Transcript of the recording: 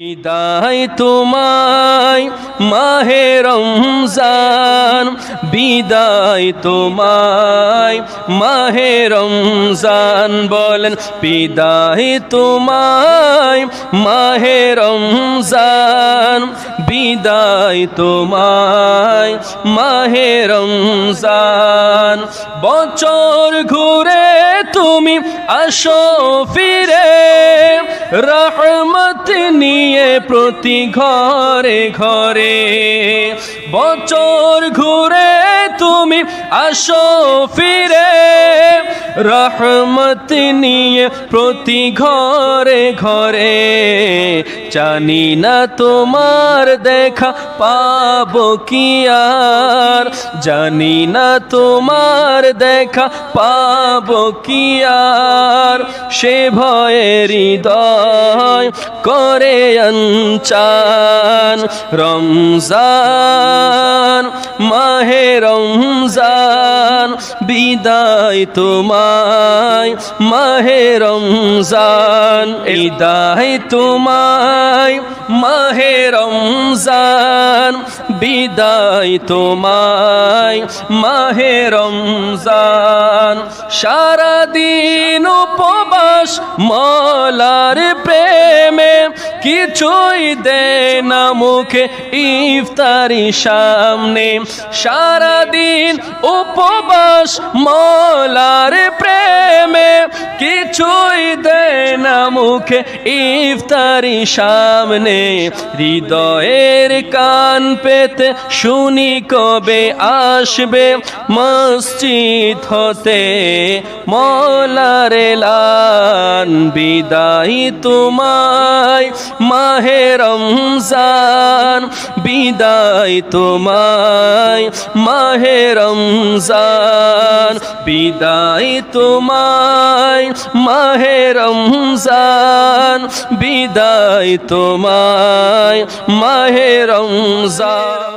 বিদায় তোমায় মাহে রমজান, বিদায় তোমায় মাহে রমজান বলেন, বিদায় তোমায় মাহে রমজান, বিদায় তোমায় মাহে রমজান। বছর ঘুরে তুমি আসো ফিরে। রহমত নিয়ে প্রতি ঘরে ঘরে, বছর ঘুরে তুমি আসো ফিরে। রহমত নিয়ে প্রতি ঘরে ঘরে। জানি না তোমার দেখা পাবো কি আর। জানি না তোমার দেখা পাবো কি আর। সে ভয়ের হৃদয় করে অঞ্চান রমজান, মাহে রমজান, বিদায় তোমায়, মাহে রমজান, বিদায় তোমায়, মাহে রমজান, বিদায় তোমায়, মাহে রমজান। সারাদিন উপবাস, মলার প্রেমে কিছুই দে না মুখে ইফতারি সামনে। সারাদিন উপবাস মলার প্রেমে কিছুই দে না মুখে ইফতারি সামনে। হৃদয়ের কান পেতে শুনি কবে আসবে মসজিদ হতে। মলার লান বিদায় তোমায় মাহে রমজান, বিদায় তোমায় মাহে রমজান, বিদায় তোমায় মাহে রমজান বিদায় তোমায় মাহে রমজান।